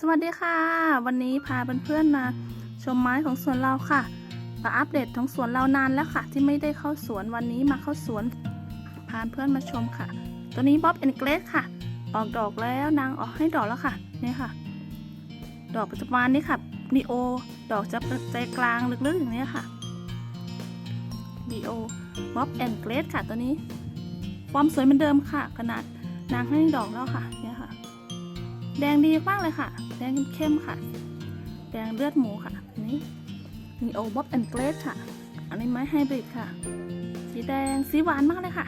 สวัสดีค่ะ วันนี้พาเพื่อนๆมาชมไม้ของสวนเราค่ะมาอัปเดตของสวนเรานานแล้วค่ะ ที่ไม่ได้เข้าสวนวันนี้มาเข้าสวนพาเพื่อนมาชมค่ะ ตัวนี้บ๊อบแอนเกรสค่ะ ออกดอกแล้วนางออกให้ดอกแล้วค่ะนี่ค่ะ ดอกปัจจุบันนี้ค่ะนีโอดอกจะใจกลางลึกๆอย่างนี้ค่ะนีโอบ๊อบแอนเกรสค่ะตัวนี้ความสวยเหมือนเดิมค่ะ ขนาดนางให้ดอกแล้วค่ะเนี่ยค่ะ แดงดีมากเลยค่ะ แดงเข้มๆค่ะ แดงเลือดหมูค่ะ นี้มีโอบ๊อบแอนเกรสค่ะ อันนี้ไม้ไฮบริดค่ะ สีแดงสีหวานมากเลยค่ะ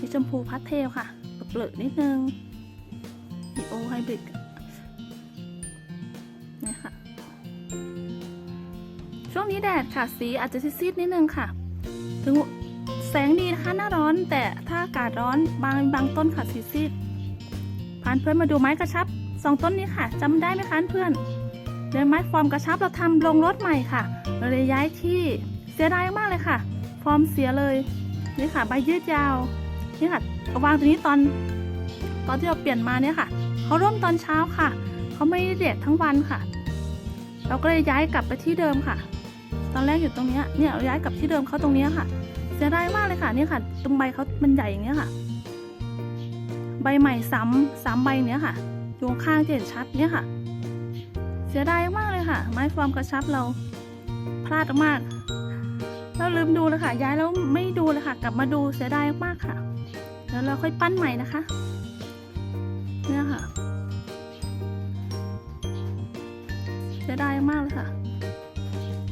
มีชมพูพัสเทลค่ะเปลือกนิดนึงมีโอไฮบริดนี่ค่ะ ช่วงนี้แดดค่ะ สีอาจจะซีดๆนิดนึงค่ะ ถึงแสงดีนะคะหน้าร้อนแต่ถ้าอากาศร้อนบางบางต้นค่ะสีซีดพานเพื่อนมาดูไม้กระชับ สองต้นนี้ค่ะจำได้ไหมคะเพื่อนเดินไม้ฟอร์มกระชับเราทำลงรถใหม่ค่ะเราเลยย้ายที่เสียดายมากเลยค่ะ ฟอร์มเสียเลยนี่ค่ะใบยืดยาวนี่ค่ะเอาวางตรงนี้ตอน ตอนที่เราเปลี่ยนมาเนี่ยค่ะเขาร่มตอนเช้าค่ะเขาไม่ได้แดดทั้งวันค่ะ เราก็เลยย้ายกลับไปที่เดิมค่ะ ตอนแรกอยู่ตรงเนี้ยเนี่ยเราย้ายกลับที่เดิมเขาตรงเนี้ยค่ะเสียดายมากเลยค่ะนี่ค่ะ ตรงใบเขามันใหญ่อย่างเงี้ยค่ะ ใบใหม่ซ้ำซ้ำใบเนี้ยค่ะ ดวงข้างจะเห็นชัดเนี่ยค่ะ เสียดายมากเลยค่ะ ไม้ฟอร์มกระชับเรา พลาดมากเราลืมดูเลยค่ะ ย้ายแล้วไม่ดูเลยค่ะ กลับมาดูเสียดายมากค่ะแล้วเราค่อยปั้นใหม่นะคะเนี่ยค่ะเสียดายมากเลยค่ะ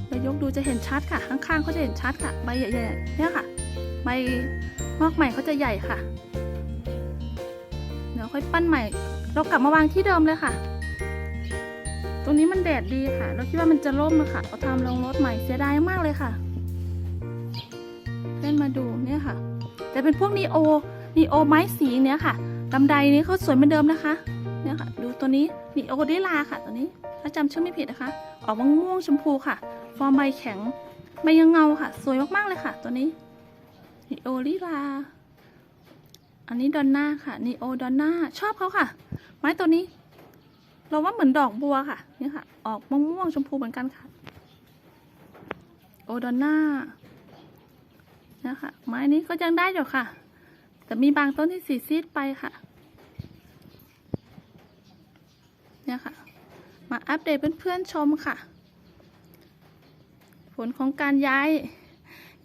เรายกดูจะเห็นชัดค่ะ ข้างๆเขาจะเห็นชัดค่ะ ใบใหญ่ๆเนี่ยค่ะ ใบงอกใหม่เขาจะใหญ่ค่ะ เดี๋ยวค่อยปั้นใหม่ เรากลับมาวางที่เดิมเลยค่ะ ตรงนี้มันแดดดีค่ะ เราคิดว่ามันจะร่มนะคะเราทำลงรถใหม่เสียดายมากเลยค่ะเล่นมาดูเนี่ยค่ะ แต่เป็นพวกนีโอนีโอไม้สีเนี้ยค่ะลำไดนี้เขาสวยเหมือนเดิมนะคะ เนี่ยค่ะ ดูตัวนี้นีโอดิลาค่ะ ตัวนี้ถ้าจำชื่อไม่ผิดนะคะ ออกม่วงๆชมพูค่ะ ฟอร์มใบแข็งใบยังเงาค่ะ สวยมากๆเลยค่ะ ตัวนี้นีโอลิลาอันนี้ดอนน่าค่ะนีโอดอนน่าชอบเขาค่ะ ไม้ตัวนี้ เราว่าเหมือนดอกบัวค่ะ นี่ค่ะ ออกม่วงๆชมพูเหมือนกันค่ะ โอดอนน่านะคะไม้นี้ก็ยังได้อยู่ค่ะ แต่มีบางต้นที่สีซีดไปค่ะ เนี่ยค่ะ มาอัปเดตเพื่อนๆชมค่ะ ผลของการย้าย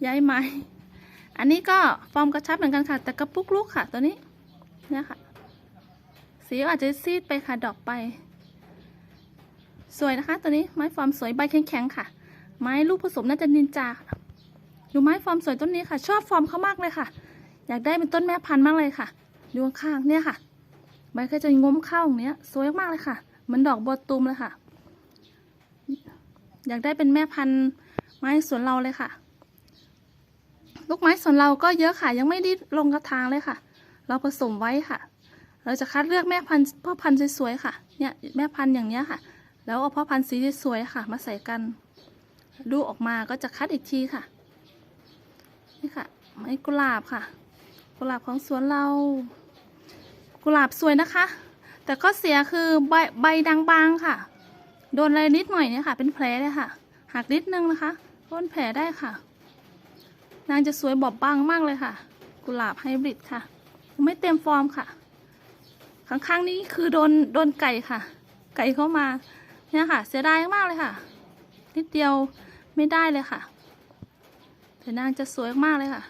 ย้ายไม้ อันนี้ก็ฟอร์มกระชับเหมือนกันค่ะ แต่กระปุกลูกค่ะตัวนี้ เนี่ยค่ะ สีอาจจะซีดไปค่ะดอกไป สวยนะคะ ตัวนี้ไม้ฟอร์มสวยใบแข็งๆค่ะ ไม้ลูกผสมน่าจะนินจาดูไม้ฟอร์มสวยต้นนี้ค่ะ ชอบฟอร์มเขามากเลยค่ะ อยากได้เป็นต้นแม่พันธุ์มากเลยค่ะ ดูข้างเนี่ยค่ะ ใบก็จะง้มเข้าอย่างเนี้ย สวยมากเลยค่ะเหมือนดอกบัวตูมเลยค่ะ อยากได้เป็นแม่พันธุ์ไม้สวนเราเลยค่ะ ลูกไม้สวนเราก็เยอะค่ะ ยังไม่ได้ลงกระถางเลยค่ะ เราผสมไว้ค่ะ เราจะคัดเลือกแม่พันธุ์พ่อพันธุ์สวยๆค่ะ เนี่ยแม่พันธุ์อย่างเนี้ยค่ะ แล้วเอาพ่อพันธุ์สีสวยๆค่ะ มาใส่กันดูออกมาก็จะคัดอีกทีค่ะ นี่ค่ะ ไม้กุหลาบค่ะ กุหลาบของสวนเรา กุหลาบสวยนะคะ แต่ก็เสียคือใบใบดังบางค่ะ โดนอะไรนิดหน่อยเนี่ยค่ะ เป็นแผลเลยค่ะ หักนิดนึงนะคะพ้นแผลได้ค่ะ นางจะสวยบอบบางมากเลยค่ะ กุหลาบไฮบริดค่ะ ไม่เต็มฟอร์มค่ะ ข้างๆนี้คือโดนโดนไก่ค่ะ ไก่เข้ามาเนี่ยค่ะ เสียดายมากเลยค่ะ นิดเดียวไม่ได้เลยค่ะแต่นางจะสวยมากเลยค่ะ